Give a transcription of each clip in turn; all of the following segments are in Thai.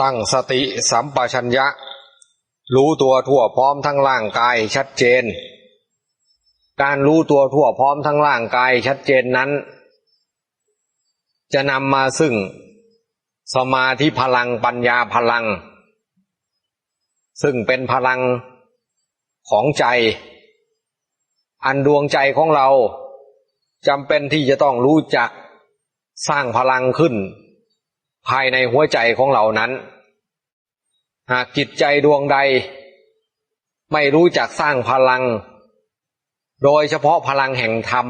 ตั้งสติสัมปชัญญะ รู้ตัวทั่วพร้อมทั้งร่างกายชัดเจน การรู้ตัวทั่วพร้อมทั้งร่างกายชัดเจนนั้น จะนำมาซึ่งสมาธิพลังปัญญาพลัง ซึ่งเป็นพลังของใจ อันดวงใจของเราจำเป็นที่จะต้องรู้จักสร้างพลังขึ้น ภายในหัวใจของเรานั้น หากจิตใจดวงใด ไม่รู้จักสร้างพลัง โดยเฉพาะพลังแห่งธรรม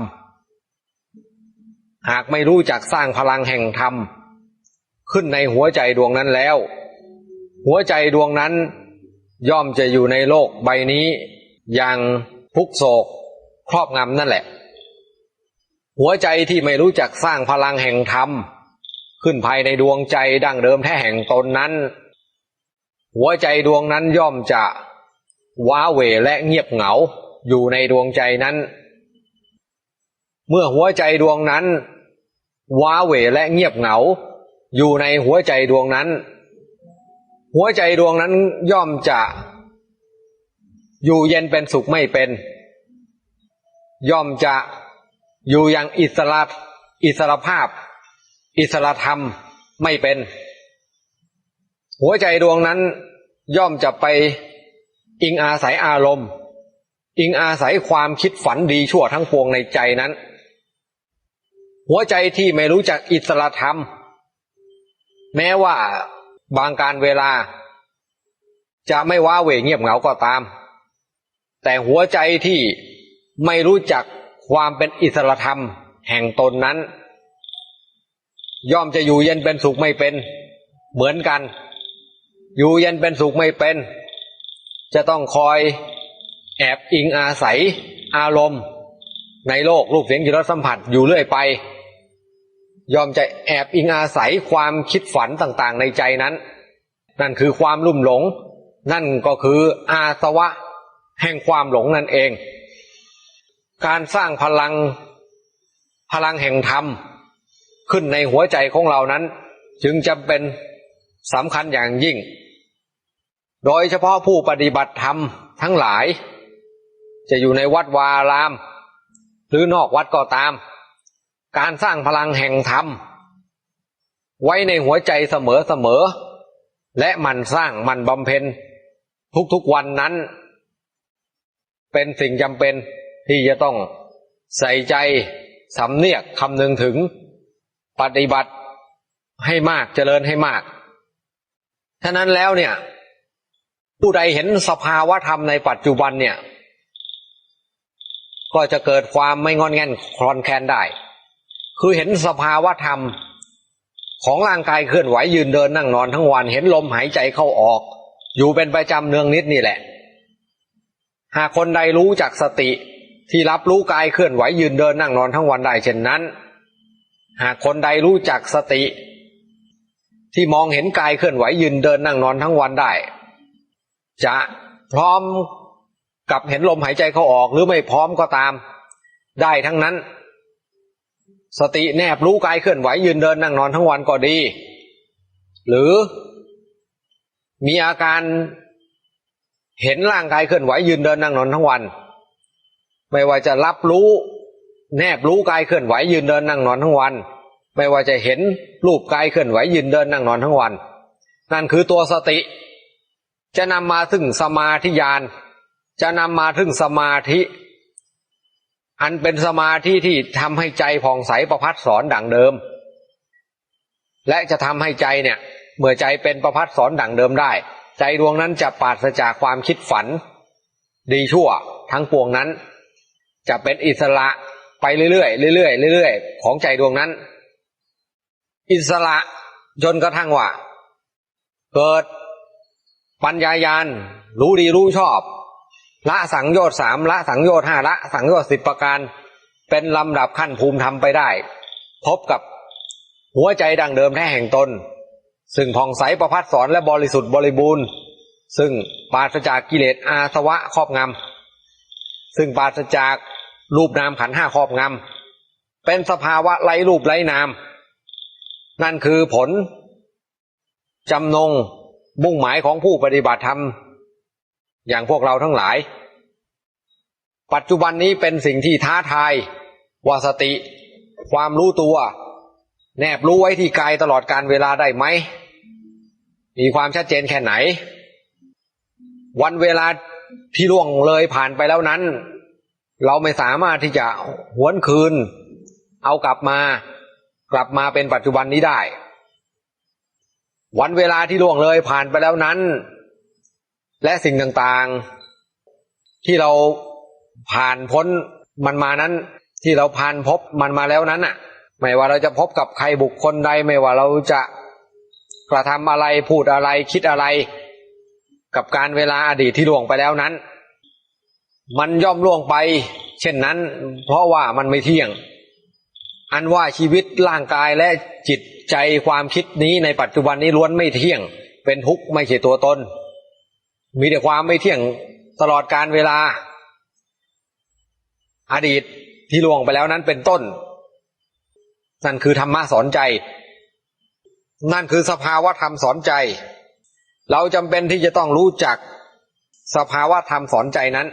หากไม่รู้จักสร้างพลังแห่งธรรม ขึ้นในหัวใจดวงนั้นแล้ว หัวใจดวงนั้นย่อมจะอยู่ในโลกใบนี้ อย่างทุกโศกครอบงำนั่นแหละ หัวใจที่ไม่รู้จักสร้างพลังแห่งธรรม ขึ้นภายในดวงใจดั้งเดิมแท้แห่งตนนั้น หัวใจดวงนั้นย่อมจะว้าเหวและเงียบเหงาอยู่ในดวงใจนั้น เมื่อหัวใจดวงนั้น ว้าเหวและเงียบเหงา อยู่ในหัวใจดวงนั้น หัวใจดวงนั้นย่อมจะ อยู่เย็นเป็นสุขไม่เป็น ย่อมจะอยู่อย่างอิสระอิสระภาพ อิสระธรรมไม่เป็น หัวใจดวงนั้นย่อมจะไปอิงอาศัยอารมณ์ อิงอาศัยความคิดฝันดีชั่วทั้งปวงในใจนั้น หัวใจที่ไม่รู้จักอิสระธรรม แม้ว่าบางการเวลา จะไม่ว้าเหวเงียบเหงาก็ตาม แต่หัวใจที่ไม่รู้จักความเป็นอิสระธรรมแห่งตนนั้น ย่อมจะอยู่เย็นเป็นสุขไม่เป็น เหมือนกัน อยู่เย็นเป็นสุขไม่เป็น จะต้องคอยแอบอิงอาศัยอารมณ์ ในโลกรูปเสียงจิตรสสัมผัสอยู่เรื่อยไปยอมจะแอบอิงอาศัยความคิดฝันต่างๆ ในใจนั้น นั่นคือความลุ่มหลง นั่นก็คืออาสวะแห่งความหลงนั่นเอง การสร้างพลังพลังแห่งธรรม ขึ้นในหัวใจของเรานั้น จึงจำเป็นสำคัญอย่างยิ่ง โดยเฉพาะผู้ปฏิบัติธรรมทั้งหลาย จะอยู่ในวัดวาราม หรือนอกวัดก็ตาม การสร้างพลังแห่งธรรม ไว้ในหัวใจเสมอเสมอ และมันสร้างมันบำเพ็ญ ทุกๆวันนั้น เป็นสิ่งจำเป็นที่จะต้องใส่ใจสำเนียกคำนึงถึง ปฏิบัติให้มากเจริญให้มากฉะนั้นแล้วเนี่ย ผู้ใดเห็นสภาวะธรรมในปัจจุบันเนี่ย ก็จะเกิดความไม่งอนแงนคลอนแคลนได้ คือเห็นสภาวะธรรมของร่างกายเคลื่อนไหวยืนเดินนั่งนอนทั้งวันเห็นลมหายใจเข้าออก อยู่เป็นประจำเนืองนิดนี่แหละ หากคนใดรู้จักสติที่รับรู้กายเคลื่อนไหวยืนเดินนั่งนอนทั้งวันได้เช่นนั้น หากคนใดรู้จักสติ ที่มองเห็นกายเคลื่อนไหวยืนเดินนั่งนอนทั้งวันได้ จะพร้อมกับเห็นลมหายใจเข้าออกหรือไม่พร้อมก็ตาม ได้ทั้งนั้น สติแนบรู้กายเคลื่อนไหวยืนเดินนั่งนอนทั้งวันก็ดี หรือมีอาการเห็นร่างกายเคลื่อนไหวยืนเดินนั่งนอนทั้งวัน ไม่ว่าจะรับรู้ แนบรู้กายเคลื่อนไหวยืนเดินนั่งนอนทั้งวัน ไม่ว่าจะเห็นรูปกายเคลื่อนไหวยืนเดินนั่งนอนทั้งวัน นั่นคือตัวสติ จะนำมาถึงสมาธิญาณจะนำมาถึงสมาธิ อันเป็นสมาธิที่ทำให้ใจผ่องใสประพัดสอนดั่งเดิม และจะทำให้ใจเนี่ยเมื่อใจเป็นประพัดสอนดั่งเดิมได้ ใจดวงนั้นจะปราศจากความคิดฝัน ดีชั่วทั้งปวงนั้น จะเป็นอิสระ ไปเรื่อยๆเรื่อยๆเรื่อยๆของใจดวงนั้น อิสระจนกระทั่งว่า เกิดปัญญายาณรู้ดีรู้ชอบ ละสังโยชน์สามละสังโยชน์ห้าละสังโยชน์สิบประการ เป็นลำดับขั้นภูมิธรรมไปได้ พบกับหัวใจดังเดิมแท้แห่งตน ซึ่งผ่องใสประพัดสอนและบริสุทธิ์บริบูรณ์ ซึ่งปราศจากกิเลสอาสวะครอบงำซึ่งปราศจาก รูปนามขันห้าครอบงำเป็นสภาวะไร้รูปไร้นาม นั่นคือผลจำนงมุ่งหมายของผู้ปฏิบัติธรรม อย่างพวกเราทั้งหลาย ปัจจุบันนี้เป็นสิ่งที่ท้าทาย ว่าสติ ความรู้ตัว แนบรู้ไว้ที่กายตลอดการเวลาได้ไหม มีความชัดเจนแค่ไหน วันเวลาที่ล่วงเลยผ่านไปแล้วนั้น เราไม่สามารถที่จะหวนคืน เอากลับมา กลับมาเป็นปัจจุบันนี้ได้ วันเวลาที่ล่วงเลยผ่านไปแล้วนั้น และสิ่งต่างๆ ที่เราผ่านพ้นมันมานั้น ที่เราผ่านพบมันมาแล้วนั้นอะ ไม่ว่าเราจะพบกับใครบุคคลใด ไม่ว่าเราจะกระทำอะไรพูดอะไรคิดอะไร กับการเวลาอดีตที่ล่วงไปแล้วนั้น มันย่อมล่วงไป เช่นนั้น เพราะว่ามันไม่เที่ยง อันว่าชีวิตร่างกายและจิตใจความคิดนี้ในปัจจุบันนี้ล้วนไม่เที่ยง เป็นทุกข์ไม่ใช่ตัวตน มีแต่ความไม่เที่ยงตลอดการเวลา อดีตที่ล่วงไปแล้วนั้นเป็นต้น นั่นคือธรรมะสอนใจ นั่นคือสภาวะธรรมสอนใจ เราจำเป็นที่จะต้องรู้จักสภาวะธรรมสอนใจนั้น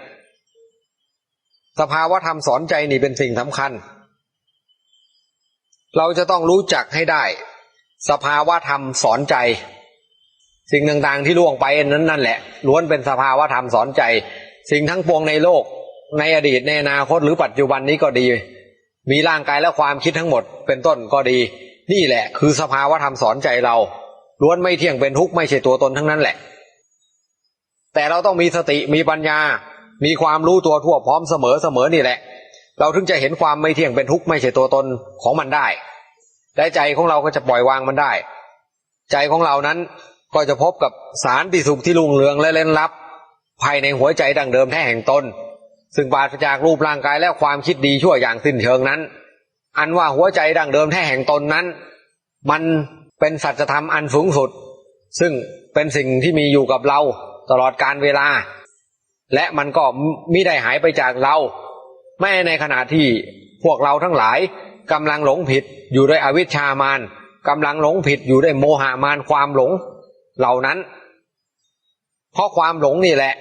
สภาวะธรรมสอนใจนี่เป็นสิ่งสำคัญ เราจะต้องรู้จักให้ได้ สภาวะธรรมสอนใจ สิ่งต่างๆที่ล่วงไปนั้นนั่นแหละล้วนเป็นสภาวะธรรมสอนใจ สิ่งทั้งปวงในโลก ในอดีตในอนาคตหรือปัจจุบันนี้ก็ดี มีร่างกายและความคิดทั้งหมดเป็นต้นก็ดี นี่แหละ คือสภาวะธรรมสอนใจเรา ล้วนไม่เที่ยงเป็นทุกข์ไม่ใช่ตัวตนทั้งนั้นแหละ แต่เราต้องมีสติมีปัญญา มีความรู้ตัวทั่วพร้อมเสมอเสมอนี่แหละ เราถึงจะเห็นความไม่เที่ยงเป็นทุกข์ไม่ใช่ตัวตนของมันได้และใจของเราก็จะปล่อยวางมันได้ ใจของเรานั้นก็จะพบกับสารติสุขที่ลุงเรืองและเล่นลับ ภายในหัวใจดังเดิมแท้แห่งตน ซึ่งปราศจากรูปร่างกายและความคิดดีชั่วอย่างสิ้นเชิงนั้น อันว่าหัวใจดังเดิมแท้แห่งตนนั้น มันเป็นสัจธรรมอันสูงสุด ซึ่งเป็นสิ่งที่มีอยู่กับเราตลอดการเวลา และมันก็มิได้หายไปจากเรา แม้ในขณะที่พวกเราทั้งหลายกำลังหลงผิดอยู่ด้วยอวิชชามานกำลังหลงผิดอยู่ด้วยโมหามานความหลงเหล่านั้น เพราะความหลงนี่แหละ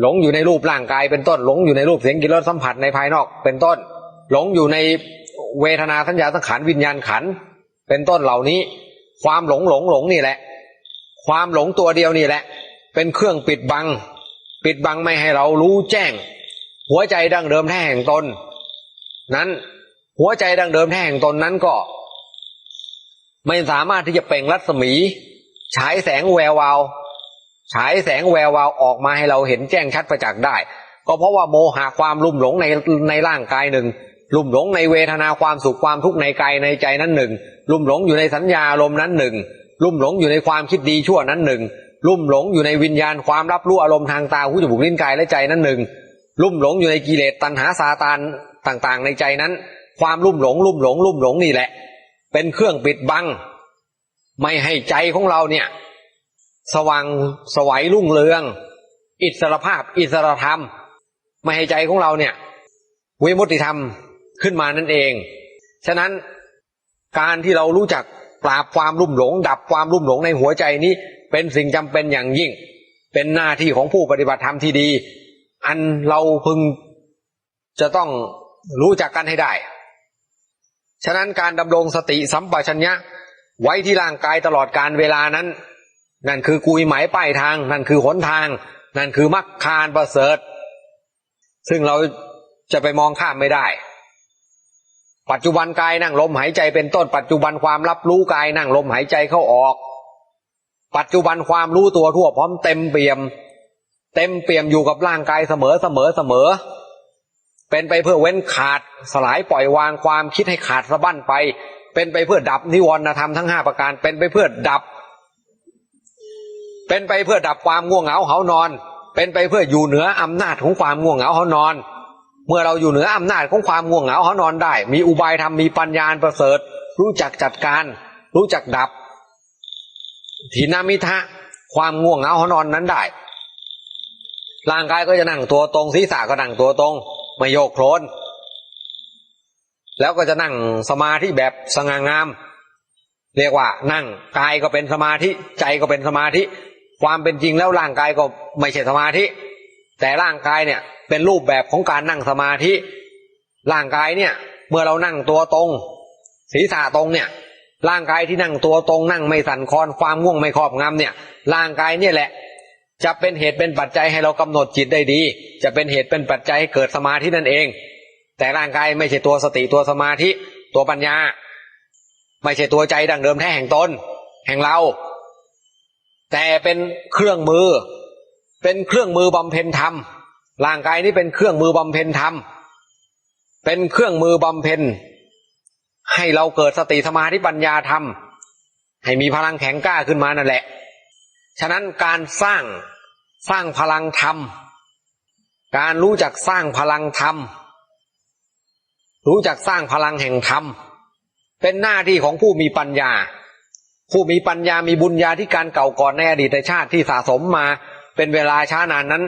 หลงอยู่ในรูปร่างกายเป็นต้นหลงอยู่ในรูปเสียงกลิ่นรสสัมผัสในภายนอกเป็นต้น หลงอยู่ในเวทนาสัญญาสังขารวิญญาณขันเป็นต้นเหล่านี้ ความหลงหลงหลงนี่แหละ ความหลงตัวเดียวนี่แหละ เป็นเครื่องปิดบัง ปิดบังไม่ให้เรารู้แจ้ง หัวใจดั้งเดิมแท้แห่งตน นั้นหัวใจดั้งเดิมแท้แห่งตนนั้นก็ ไม่สามารถที่จะเปล่งรัศมี ฉายแสงแวววาว ฉายแสงแวววาวออกมาให้เราเห็นแจ้งชัดประจักษ์ได้ ก็เพราะว่าโมหะความลุ่มหลงในในร่างกายหนึ่งลุ่มหลงในเวทนาความสุขความทุกข์ในกายในใจนั้นหนึ่งลุ่มหลงอยู่ในสัญญาลมนั้นหนึ่งลุ่มหลงอยู่ในความคิดดีชั่วนั้นหนึ่ง ลุ่มหลงอยู่ในวิญญาณความรับรู้อารมณ์ทางตาหูจมูกลิ้นกายและใจนั้นหนึ่งลุ่มหลงอยู่ในกิเลสตัณหาซาตานต่างๆ ในใจนั้น ความลุ่มหลง ลุ่มหลง ลุ่มหลงนี่แหละ เป็นเครื่องปิดบัง ไม่ให้ใจของเราเนี่ย สว่างสวัยรุ่งเรือง อิสรภาพ อิสรธรรม ไม่ให้ใจของเราเนี่ยวิมุตติธรรมขึ้นมานั่นเอง ฉะนั้นการที่เรารู้จักปราบความรุ่มหลง ดับความรุ่มหลงในหัวใจนี้ เป็นสิ่งจำเป็นอย่างยิ่ง เป็นหน้าที่ของผู้ปฏิบัติธรรมที่ดี อันเราพึงจะต้องรู้จักกันให้ได้ ฉะนั้นการดำรงสติสัมปชัญญะไว้ที่ร่างกายตลอดการเวลานั้น นั่นคือกุยหมายป้ายทาง นั่นคือหนทาง นั่นคือมรรคานประเสริฐ ซึ่งเราจะไปมองข้ามไม่ได้ ปัจจุบันกายนั่งลมหายใจเป็นต้นปัจจุบันความรับรู้กายนั่งลมหายใจเข้าออก ปัจจุบันความรู้ตัวทั่วพร้อมเต็มเปี่ยม เต็มเปี่ยมอยู่กับร่างกายเสมอเสมอเสมอ เป็นไปเพื่อเว้นขาดสลายปล่อยวางความคิดให้ขาดสะบั้นไป เป็นไปเพื่อดับนิวรณธรรมทั้งห้าประการ เป็นไปเพื่อดับ เป็นไปเพื่อดับความง่วงเหงาเหานอน เป็นไปเพื่ออยู่เหนืออำนาจของความง่วงเหงาเหานอน เมื่อเราอยู่เหนืออำนาจของความง่วงเหงาเหานอนได้ มีอุบายธรรมมีปัญญาประเสริฐ รู้จักจัดการ รู้จักดับ ทีนามิทะความง่วงเหงาหานอนนั้นได้ ร่างกายก็จะนั่งตัวตรงศีรษะก็นั่งตัวตรง ไม่โยกโคลนแล้วก็จะนั่งสมาธิแบบสง่างาม เรียกว่านั่งกายก็เป็นสมาธิใจก็เป็นสมาธิ ความเป็นจริงแล้วร่างกายก็ไม่ใช่สมาธิ แต่ร่างกายเนี่ยเป็นรูปแบบของการนั่งสมาธิ ร่างกายเนี่ย เมื่อเรานั่งตัวตรง ศีรษะตรงเนี่ย ร่างกายที่นั่งตัวตรงนั่งไม่สั่นคลอนความง่วงไม่ครอบงำเนี่ย ร่างกายเนี่ยแหละ จะเป็นเหตุเป็นปัจจัยให้เรากำหนดจิตได้ดี จะเป็นเหตุเป็นปัจจัยให้เกิดสมาธินั่นเอง แต่ร่างกายไม่ใช่ตัวสติตัวสมาธิตัวปัญญา ไม่ใช่ตัวใจดังเดิมแท้แห่งตนแห่งเรา แต่เป็นเครื่องมือ เป็นเครื่องมือบำเพ็ญธรรมร่างกายนี้เป็นเครื่องมือบำเพ็ญธรรมเป็นเครื่องมือบำเพ็ญ ให้เราเกิดสติสมาธิปัญญาธรรม ให้มีพลังแข็งกล้าขึ้นมานั่นแหละ ฉะนั้นการสร้างสร้างพลังธรรม การรู้จักสร้างพลังธรรม รู้จักสร้างพลังแห่งธรรม เป็นหน้าที่ของผู้มีปัญญา ผู้มีปัญญามีบุญญาที่การเก่าก่อนในอดีตชาติที่สะสมมาเป็นเวลาช้านานนั้น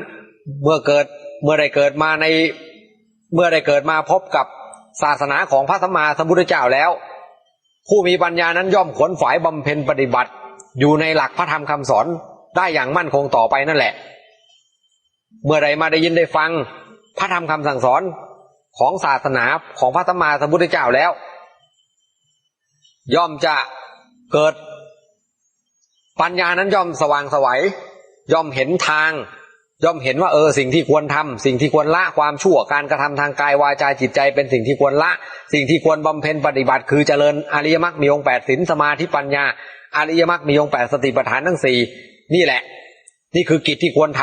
เมื่อเกิดเมื่อได้เกิดมาในเมื่อได้เกิดมาพบกับ ศาสนาของพระสัมมาสัมพุทธเจ้าแล้ว ผู้มีปัญญานั้นย่อมขวนฝายบำเพ็ญปฏิบัติ อยู่ในหลักพระธรรมคำสอนได้อย่างมั่นคงต่อไปนั่นแหละ เมื่อใดมาได้ยินได้ฟัง พระธรรมคำสั่งสอนของศาสนาของพระสัมมาสัมพุทธเจ้าแล้ว ย่อมจะเกิด ปัญญานั้นย่อมสว่างสวัยย่อมเห็นทาง ย่อมเห็นว่าเออสิ่งที่ควรทำสิ่งที่ควรละความชั่วการกระทำทางกายวาจาจิตใจ เป็นสิ่งที่ควรละ สิ่งที่ควรบำเพ็ญปฏิบัติ คือเจริญอริยมรรคมีองค์แปดศีลสมาธิปัญญา อริยมรรคมีองค์แปดสติปัฏฐานทั้งสี่นี่แหละ นี่คือกิจที่ควรท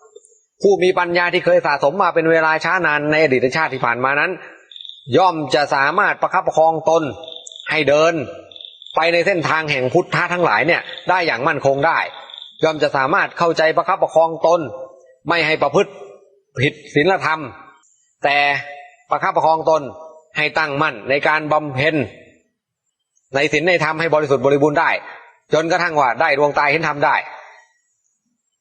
ำผู้มีปัญญาที่เคยสะสมมาเป็นเวลาช้านานในอดีตชาติที่ผ่านมานั้น ย่อมจะสามารถประคับประคองตนให้เดิน ไปในเส้นทางแห่งพุทธะทั้งหลายเนี่ยได้อย่างมั่นคงได้ย่อมจะสามารถเข้าใจประคับประคองตน ไม่ให้ประพฤติผิดศีลธรรม แต่ประคับประคองตนให้ตั้งมั่นในการบำเพ็ญในศีลในธรรมให้บริสุทธิ์บริบูรณ์ได้ จนกระทั่งว่าได้ดวงตาเห็นธรรมได้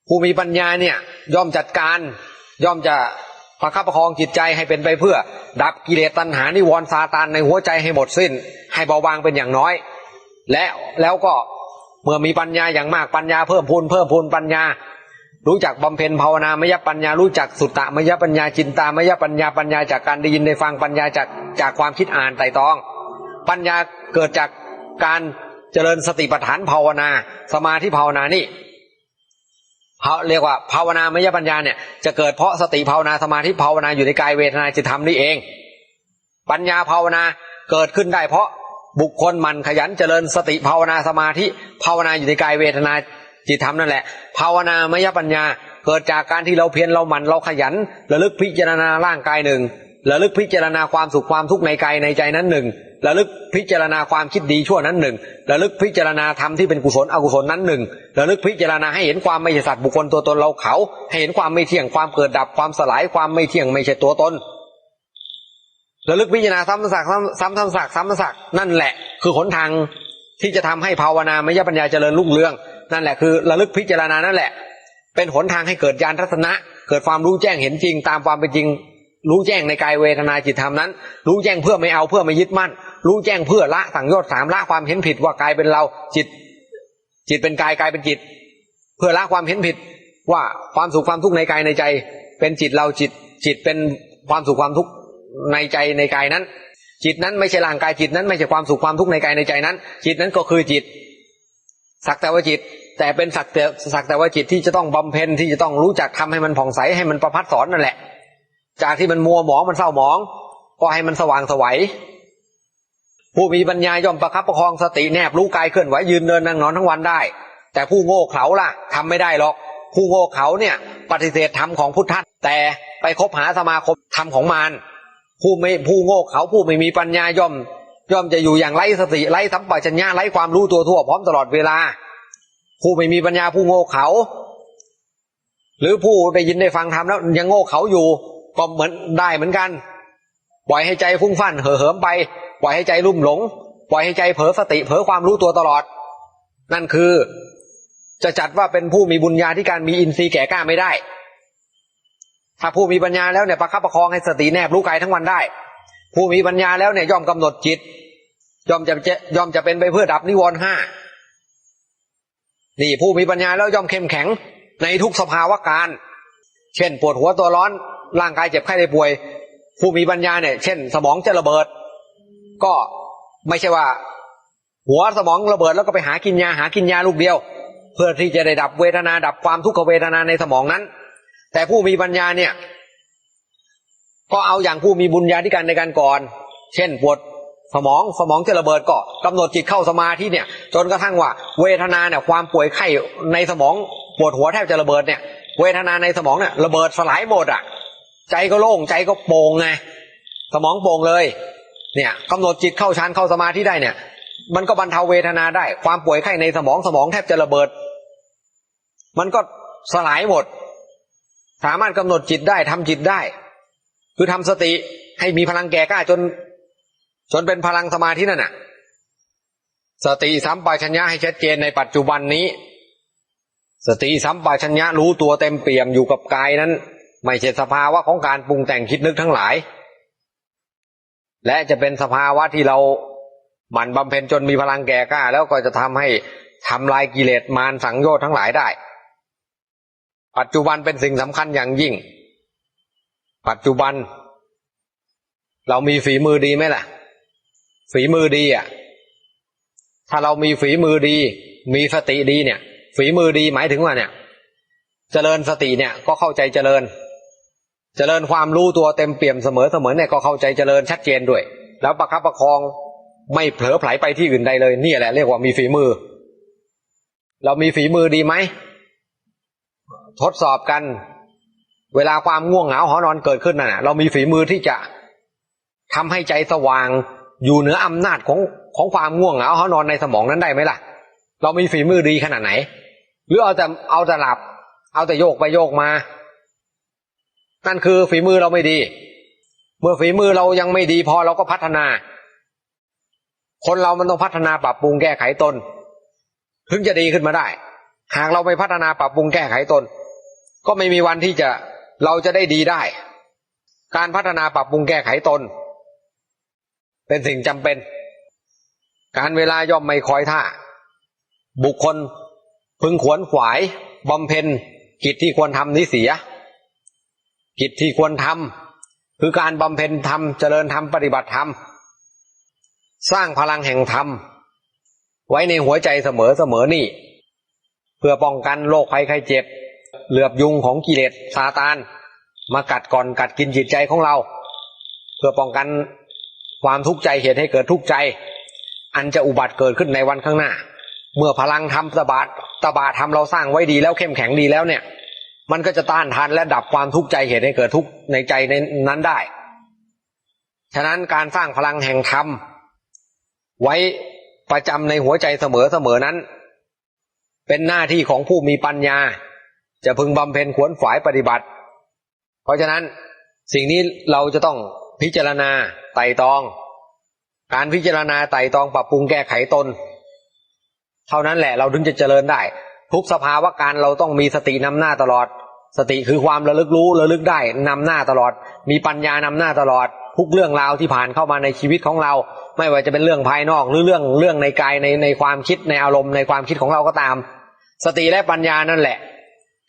ผู้มีปัญญาเนี่ยย่อมจัดการย่อมจะประคับประคองจิตใจให้เป็นไปเพื่อ ดับกิเลสตัณหานิวรณ์ซาตานในหัวใจให้หมดสิ้น ให้เบาบางเป็นอย่างน้อย และแล้วก็เมื่อมีปัญญาอย่างมากปัญญาเพิ่มพูนเพิ่มพูนปัญญา รู้จักบำเพ็ญภาวนามยปัญญารู้จักสุตตมยปัญญาจินตามยปัญญาปัญญาจากการได้ยินได้ฟังปัญญาจากจากความคิดอ่านไต่ตอง ปัญญาเกิดจากการเจริญสติปัฏฐานภาวนา สมาธิภาวนานี่เขาเรียกว่าภาวนามยปัญญาเนี่ยจะเกิดเพราะสติภาวนาสมาธิภาวนาอยู่ในกายเวทนาจิตธรรมนี่เอง ปัญญาภาวนาเกิดขึ้นได้เพราะบุคคลมันขยันเจริญสติภาวนาสมาธิภาวนาอยู่ในกายเวทนา จิตธรรมนั่นแหละ ภาวนามยปัญญา เกิดจากการที่เราเพียรเราหมั่นเราขยันระลึกพิจารณาร่างกายหนึ่งระลึกพิจารณาความสุขความทุกข์ในกายในใจนั้นหนึ่งระลึกพิจารณาความคิดดีชั่วนั้นหนึ่งระลึกพิจารณาธรรมที่เป็นกุศลอกุศลนั้นหนึ่งระลึกพิจารณาให้เห็นความไม่ใช่สัตว์บุคคลตัวตนเราเขา ให้เห็นความไม่เที่ยงความเกิดดับความสลายความไม่เที่ยงไม่ใช่ตัวตนระลึกพิจารณาซ้ำสักซ้ำซ้ำซักซ้ำสักนั่นแหละ คือหนทางที่จะทำให้ภาวนามยปัญญาเจริญรุ่งเรือง นั่นแหละคือระลึกพิจารณานั่นแหละ เป็นหนทางให้เกิดญาณทัศนะ เกิดความรู้แจ้งเห็นจริง ตามความเป็นจริง รู้แจ้งในกายเวทนาจิตธรรมนั้น รู้แจ้งเพื่อไม่เอาเพื่อไม่ยึดมั่น รู้แจ้งเพื่อละสังโยชน์สามละความเห็นผิดว่ากายเป็นเราจิต จิตเป็นกายกายเป็นจิต เพื่อละความเห็นผิดว่าความสุขความทุกข์ในกายในใจ เป็นจิตเราจิต จิตเป็นความสุขความทุกข์ในใจในกายนั้น จิตนั้นไม่ใช่ร่างกายจิตนั้นไม่ใช่ความสุขความทุกข์ในกายในใจนั้น จิตนั้นก็คือจิต สักแต่ว่าจิต แต่เป็นสักแต่สักแต่ว่าจิตที่จะต้องบำเพ็ญที่จะต้องรู้จักทำให้มันผ่องใสให้มันประพัดสอนนั่นแหละ จากที่มันมัวหมองมันเศร้าหมอง ก็ให้มันสว่างสวัยผู้มีปัญญาย่อมประคับประคองสติแนบรู้กายเคลื่อนไหวยืนเดินนั่งนอนทั้งวันได้ แต่ผู้โง่เขลาล่ะทำไม่ได้หรอก ผู้โง่เขลาเนี่ย ปฏิเสธธรรมของพุทธะแต่ไปคบหาสมาคมธรรมของมารผู้ไม่ผู้โง่เขลาผู้ไม่มีปัญญาย่อม ย่อมจะอยู่อย่างไร้สติไร้สัมปชัญญะไร้ความรู้ตัวทั่วพร้อมตลอดเวลา ผู้ไม่มีปัญญาผู้โง่เขา หรือผู้ได้ยินได้ฟังทำแล้วยังโง่เขาอยู่ ก็เหมือนได้เหมือนกัน ปล่อยให้ใจฟุ้งฟั่นเห่อเหิมไป ปล่อยให้ใจลุ่มหลง ปล่อยให้ใจเผลอสติเผลอความรู้ตัวตลอด นั่นคือ จะจัดว่าเป็นผู้มีบุญญาที่การมีอินทรีย์แก่กล้าไม่ได้ ถ้าผู้มีปัญญาแล้วเนี่ยประคับประคองให้สติแนบรู้กายทั้งวันได้ ผู้มีปัญญาแล้วเนี่ยย่อมกำหนดจิต ย่อมจะย่อมจะเป็นไปเพื่อดับนิวรณ์ห้านี่ผู้มีปัญญาแล้วย่อมเข้มแข็งในทุกสภาวะการ เช่น ปวดหัวตัวร้อนร่างกายเจ็บไข้ได้ป่วย ผู้มีปัญญาเนี่ย เช่น สมองจะระเบิด ก็ไม่ใช่ว่า หัวสมองระเบิดแล้วก็ไปหากินยาหากินยาลูกเดียว เพื่อที่จะได้ดับเวทนาดับความทุกขเวทนาในสมองนั้น แต่ผู้มีปัญญาเนี่ย ก็เอาอย่างผู้มีบุญญาธิการในการก่อน เช่นปวดสมองสมองจะระเบิดก็กำหนดจิตเข้าสมาธิเนี่ย จนกระทั่งว่า เวทนาเนี่ยความป่วยไข้ในสมองปวดหัวแทบจะระเบิดเนี่ย เวทนาในสมองเนี่ยระเบิดสลายหมดอะ ใจก็โล่งใจก็โปร่งไงสมองโปร่งเลย เนี่ยกำหนดจิตเข้าฌานเข้าสมาธิได้เนี่ย มันก็บรรเทาเวทนาได้ ความป่วยไข้ในสมองสมองแทบจะระเบิด มันก็สลายหมด สามารถกำหนดจิตได้ทำจิตได้ คือทำสติให้มีพลังแก่กล้าจน จนเป็นพลังสมาธินั่นน่ะ สติสัมปชัญญะให้ชัดเจนในปัจจุบันนี้ สติสัมปชัญญะรู้ตัวเต็มเปี่ยมอยู่กับกายนั้น ไม่ใช่สภาวะของการปรุงแต่งคิดนึกทั้งหลาย และจะเป็นสภาวะที่เราหมั่นบำเพ็ญจนมีพลังแก่กล้า แล้วก็จะทำให้ทำลายกิเลสมารสังโยชน์ทั้งหลายได้ ปัจจุบันเป็นสิ่งสำคัญอย่างยิ่ง ปัจจุบัน เรามีฝีมือดีไหมล่ะ ฝีมือดีอะ ถ้าเรามีฝีมือดี มีสติดีเนี่ย ฝีมือดีหมายถึงว่าเนี่ย เจริญสติเนี่ยก็เข้าใจเจริญ เจริญความรู้ตัวเต็มเปี่ยมเสมอเสมอเนี่ยก็เข้าใจเจริญชัดเจนด้วย แล้วประคับประคองไม่เผลอไผลไปที่อื่นใดเลยนี่แหละเรียกว่ามีฝีมือ เรามีฝีมือดีไหมทดสอบกัน เวลาความง่วงเหงาหอนอนเกิดขึ้นน่ะเรามีฝีมือที่จะทำให้ใจสว่าง อยู่เหนืออำนาจของของความง่วงเหงาหอนอนในสมองนั้นได้ไหมล่ะ เรามีฝีมือดีขนาดไหน หรือเอาแต่เอาแต่หลับ เอาแต่โยกไปโยกมา นั่นคือฝีมือเราไม่ดี เมื่อฝีมือเรายังไม่ดีพอเราก็พัฒนา คนเรามันต้องพัฒนาปรับปรุงแก้ไขตน ถึงจะดีขึ้นมาได้ หากเราไม่พัฒนาปรับปรุงแก้ไขตน ก็ไม่มีวันที่จะ เราจะได้ดีได้ การพัฒนาปรับปรุงแก้ไขตน เป็นสิ่งจำเป็น การเวลาย่อมไม่คอยท่า บุคคลพึงขวนขวายบำเพ็ญกิจที่ควรทำนี้เสีย กิจที่ควรทำคือการบำเพ็ญธรรมเจริญธรรมปฏิบัติธรรม สร้างพลังแห่งธรรม ไว้ในหัวใจเสมอเสมอนี่ เพื่อป้องกันโรคภัยไข้เจ็บ เหลือบยุงของกิเลสซาตาน มากัดก่อนกัดกินจิตใจของเรา เพื่อป้องกันความทุกข์ใจเหตุให้เกิดทุกข์ใจ อันจะอุบัติเกิดขึ้นในวันข้างหน้า เมื่อพลังธรรมตบาตตบาทำเราสร้างไว้ดีแล้วเข้มแข็งดีแล้วเนี่ย มันก็จะต้านทานและดับความทุกข์ใจเหตุให้เกิดทุกข์ในใจในนั้นได้ ฉะนั้นการสร้างพลังแห่งธรรมไว้ประจำในหัวใจเสมอเสมอนั้น เป็นหน้าที่ของผู้มีปัญญา จะพึงบำเพ็ญขวนฝายปฏิบัติ เพราะฉะนั้นสิ่งนี้เราจะต้องพิจารณาไต่ตอง การพิจารณาไต่ตองปรับปรุงแก้ไขตน เท่านั้นแหละเราถึงจะเจริญได้ ทุกสภาวะการเราต้องมีสตินำหน้าตลอด สติคือความระลึกรู้ระลึกได้นำหน้าตลอด มีปัญญานำหน้าตลอด ทุกเรื่องราวที่ผ่านเข้ามาในชีวิตของเรา ไม่ว่าจะเป็นเรื่องภายนอกหรือเรื่องเรื่องในกายในในความคิดในอารมณ์ในความคิดของเราก็ตาม สติและปัญญานั่นแหละ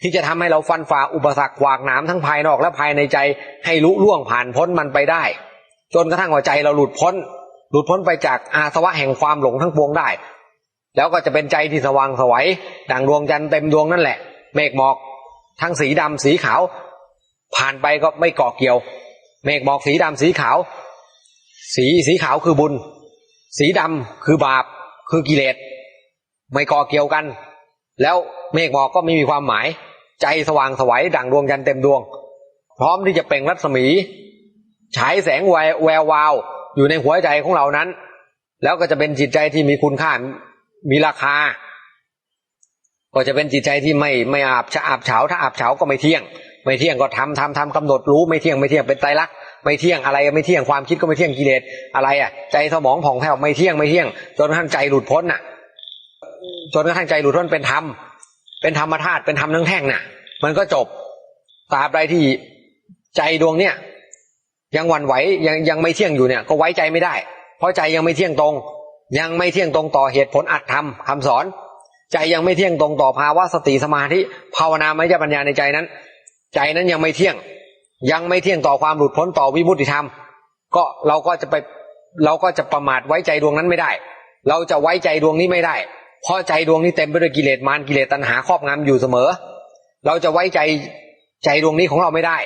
ที่จะทำให้เราฟันฝ่าอุปสรรคขวากหนามทั้งภายนอกและภายในใจให้ลุล่วงผ่านพ้นมันไปได้ จนกระทั่งหัวใจเราหลุดพ้น หลุดพ้นไปจากอาสวะแห่งความหลงทั้งปวงได้ แล้วก็จะเป็นใจที่สว่างสวัยดังดวงจันทร์เต็มดวงนั่นแหละ เมฆหมอก ทั้งสีดำสีขาว ผ่านไปก็ไม่เกาะเกี่ยว เมฆหมอกสีดำสีขาว สีสีขาวคือบุญ สีดำคือบาป คือกิเลสไม่เกาะเกี่ยวกัน แล้วเมฆหมอกก็ไม่มีความหมาย ใจสว่างสวัยดั่งดวงจันทร์เต็มดวง พร้อมที่จะเปล่งรัศมีฉายแสงแววแวววาว อยู่ในหัวใจของเรานั้น แล้วก็จะเป็นจิตใจที่มีคุณค่ามีราคา ก็จะเป็นจิตใจที่ไม่ไม่อาบชะอาบเฉาถ้าอาบเฉาก็ไม่เที่ยง ไม่เที่ยงก็ทำทำทำกำหนดรู้ไม่เที่ยงไม่เที่ยงเป็นไตรลักษณ์ไม่เที่ยงอะไรไม่เที่ยงความคิดก็ไม่เที่ยงกิเลสอะไรอะ ใจสมองผ่องแผ้วไม่เที่ยงไม่เที่ยง จนกระทั่งใจหลุดพ้นน่ะ จนกระทั่งใจหลุดพ้นเป็นธรรม เป็นธรรมธาตุเป็นธรรมทั้งแท่งน่ะ มันก็จบตราบใดที่ใจดวงเนี่ย ยังหวั่นไหวยังยังไม่เที่ยงอยู่เนี่ย ก็ไว้ใจไม่ได้ เพราะใจยังไม่เที่ยงตรง ยังไม่เที่ยงตรงต่อเหตุผลอัตธรรมคำสอน ใจยังไม่เที่ยงตรงต่อภาวะสติสมาธิภาวนามยปัญญาในใจนั้น ใจนั้นยังไม่เที่ยง ยังไม่เที่ยงต่อความหลุดพ้นต่อวิมุติธรรม ก็เราก็จะไปเราก็จะประมาทไว้ใจดวงนั้นไม่ได้ เราจะไว้ใจดวงนี้ไม่ได้ เพราะใจดวงนี้เต็มไปด้วยกิเลสมารกิเลสตัณหาครอบงำอยู่เสมอ เราจะไว้ใจใจดวงนี้ของเราไม่ได้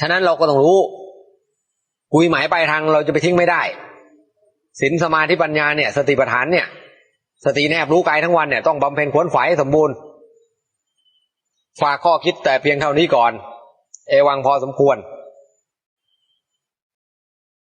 ฉะนั้นเราก็ต้องรู้กุยหมายปลายทางเราจะไปทิ้งไม่ได้ศีลสมาธิปัญญาเนี่ย สติปัฏฐานเนี่ย สติแนบรู้กายทั้งวันเนี่ยต้องบำเพ็ญขวนขวายให้สมบูรณ์ ฝากข้อคิดแต่เพียงเท่านี้ก่อน เอวังพอสมควร